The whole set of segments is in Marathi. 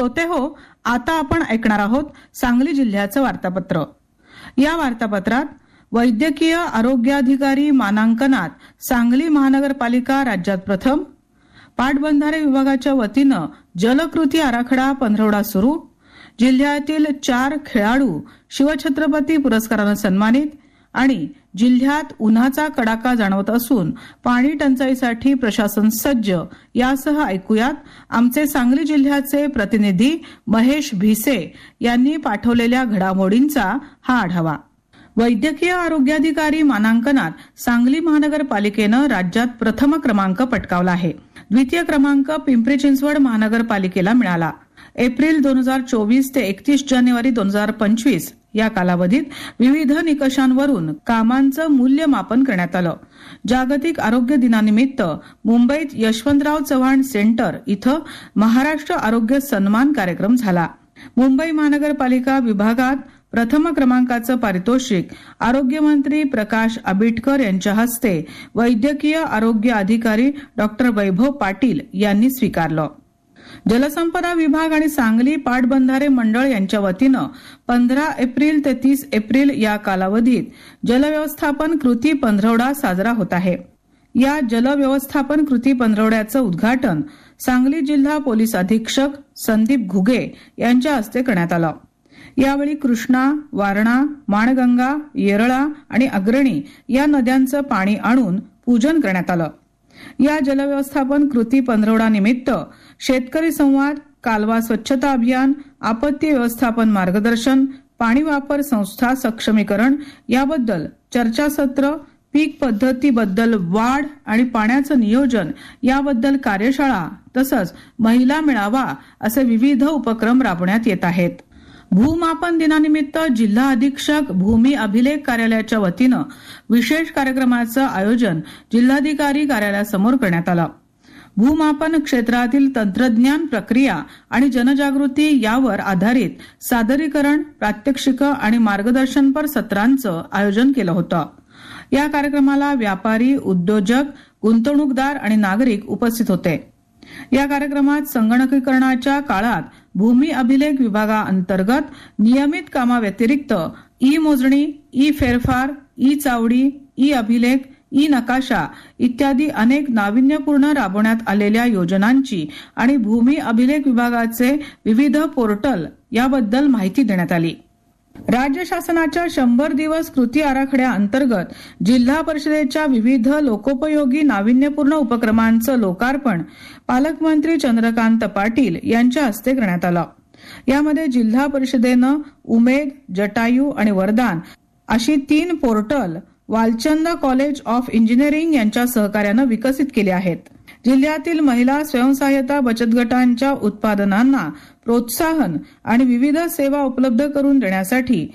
श्रोते हो आता आपण ऐकणार आहोत सांगली जिल्ह्याचं वार्तापत्र. या वार्तापत्रात वैद्यकीय आरोग्याधिकारी मानांकनात सांगली महानगरपालिका राज्यात प्रथम पाटबंधारे विभागाच्या वतीनं जलकृती आराखडा पंधरवडा सुरू जिल्ह्यातील चार खेळाडू शिवछत्रपती पुरस्कारानं सन्मानित आणि जिल्ह्यात उन्हाचा कडाका जाणवत असून पाणी टंचाईसाठी प्रशासन सज्ज. यासह ऐकूयात आमचे सांगली जिल्ह्याचे प्रतिनिधी महेश भिसे यांनी पाठवलेल्या घडामोडींचा हा आढावा. वैद्यकीय आरोग्याधिकारी मानांकनात सांगली महानगरपालिकेनं राज्यात प्रथम क्रमांक पटकावला आहे. द्वितीय क्रमांक पिंपरी चिंचवड महानगरपालिकेला मिळाला. एप्रिल दोन हजार चोवीस ते एकतीस जानेवारी दोन हजार पंचवीस या कालावधीत विविध निकषांवरून कामांचं मूल्यमापन करण्यात आलं. जागतिक आरोग्य दिनानिमित्त मुंबईत यशवंतराव चव्हाण सेंटर इथं महाराष्ट्र आरोग्य सन्मान कार्यक्रम झाला. मुंबई महानगरपालिका विभागात प्रथम क्रमांकाचं पारितोषिक आरोग्यमंत्री प्रकाश आबिटकर यांच्या हस्ते वैद्यकीय आरोग्य अधिकारी डॉक्टर वैभव पाटील यांनी स्वीकारलं. जलसंपदा विभाग आणि सांगली पाटबंधारे मंडळ यांच्या वतीनं पंधरा एप्रिल ते तीस एप्रिल या कालावधीत जलव्यवस्थापन कृती पंधरवडा साजरा होत आहे. या जलव्यवस्थापन कृती पंधरवड्याचं उद्घाटन सांगली जिल्हा पोलीस अधीक्षक संदीप घुगे यांच्या हस्ते करण्यात आलं. यावेळी कृष्णा वारणा माणगंगा येरळा आणि अग्रणी या नद्यांचं पाणी आणून पूजन करण्यात आलं. या जलव्यवस्थापन कृती पंधरवडानिमित्त शेतकरी संवाद कालवा स्वच्छता अभियान आपत्ती व्यवस्थापन मार्गदर्शन पाणी वापर संस्था सक्षमीकरण याबद्दल चर्चासत्र पीक पद्धतीबद्दल वाढ आणि पाण्याचं नियोजन याबद्दल कार्यशाळा तसंच महिला मेळावा असे विविध उपक्रम राबवण्यात येत आहेत. भूमापन दिनानिमित्त जिल्हा अधीक्षक भूमी अभिलेख कार्यालयाच्या वतीनं विशेष कार्यक्रमाचं आयोजन जिल्हाधिकारी कार्यालयासमोर करण्यात आलं. भूमापन क्षेत्रातील तंत्रज्ञान प्रक्रिया आणि जनजागृती यावर आधारित सादरीकरण प्रात्यक्षिक आणि मार्गदर्शनपर सत्रांचं आयोजन केलं होतं. या कार्यक्रमाला व्यापारी उद्योजक गुंतवणूकदार आणि नागरिक उपस्थित होते. या कार्यक्रमात संगणकीकरणाच्या काळात भूमी अभिलेख विभागाअंतर्गत नियमित कामाव्यतिरिक्त ई मोजणी ई फेरफार ई चावडी ई अभिलेख ई नकाशा इत्यादी अनेक नाविन्यपूर्ण राबवण्यात आलेल्या योजनांची आणि भूमी अभिलेख विभागाचे विविध पोर्टल याबद्दल माहिती देण्यात आली. राज्य शासनाच्या शंभर दिवस कृती आराखड्या अंतर्गत जिल्हा परिषदेच्या विविध लोकोपयोगी नाविन्यपूर्ण उपक्रमांचं लोकार्पण पालकमंत्री चंद्रकांत पाटील यांच्या हस्ते करण्यात आलं. यामध्ये जिल्हा परिषदेनं उमेद जटायू आणि वरदान अशी तीन portal Walchand college of engineering यांच्या सहकार्यानं विकसित केली आहेत. जिल्ह्यातील महिला स्वयंसहाय्यता बचत गटांच्या उत्पादनांना प्रोत्साहन आणि विविध सेवा उपलब्ध करून देण्यासाठी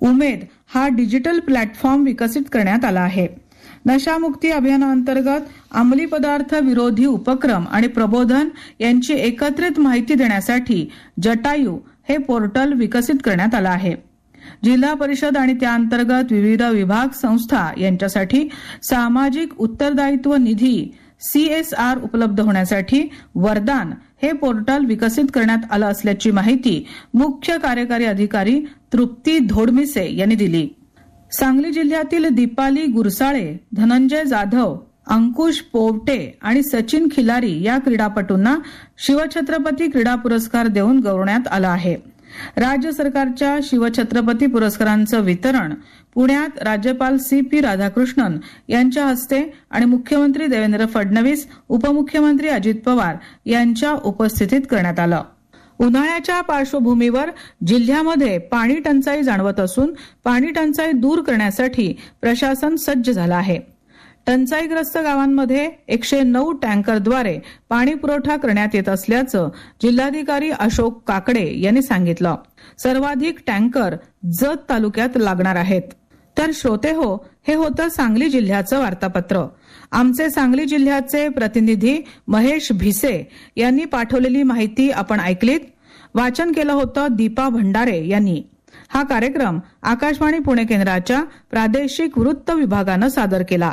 उमेद हा डिजिटल प्लॅटफॉर्म विकसित करण्यात आला आहे. नशामुक्ती अभियानाअंतर्गत अंमली पदार्थ विरोधी उपक्रम आणि प्रबोधन यांची एकत्रित माहिती देण्यासाठी जटायू हे पोर्टल विकसित करण्यात आलं आहे. जिल्हा परिषद आणि त्याअंतर्गत विविध विभाग संस्था यांच्यासाठी सामाजिक उत्तरदायित्व निधी सीएसआर उपलब्ध होण्यासाठी वरदान हे पोर्टल विकसित करण्यात आलं असल्याची माहिती मुख्य कार्यकारी अधिकारी तृप्ती धोडमिसे यांनी दिली. सांगली जिल्ह्यातील दीपाली गुरसाळे धनंजय जाधव अंकुश पोवटे आणि सचिन खिलारी या क्रीडापटूंना शिवछत्रपती क्रीडा पुरस्कार देऊन गौरवण्यात आलं आहे. राज्य सरकारच्या शिवछत्रपती पुरस्कारांचं वितरण पुण्यात राज्यपाल सी पी राधाकृष्णन यांच्या हस्ते आणि मुख्यमंत्री देवेंद्र फडणवीस उपमुख्यमंत्री अजित पवार यांच्या उपस्थितीत करण्यात आलं. उन्हाळ्याच्या पार्श्वभूमीवर जिल्ह्यामध्ये पाणी टंचाई जाणवत असून पाणी टंचाई दूर करण्यासाठी प्रशासन सज्ज झालं आहे. टंचाईग्रस्त गावांमध्ये एकशे नऊ टँकरद्वारे पाणी पुरवठा करण्यात येत असल्याचं जिल्हाधिकारी अशोक काकडे यांनी सांगितलं. सर्वाधिक टँकर जत तालुक्यात लागणार आहेत. तर श्रोते हो हे होतं सांगली जिल्ह्याचं वार्तापत्र. आमचे सांगली जिल्ह्याचे प्रतिनिधी महेश भिसे यांनी पाठवलेली माहिती आपण ऐकलीत. वाचन केलं होतं दीपा भंडारे यांनी. हा कार्यक्रम आकाशवाणी पुणे केंद्राच्या प्रादेशिक वृत्त विभागानं सादर केला.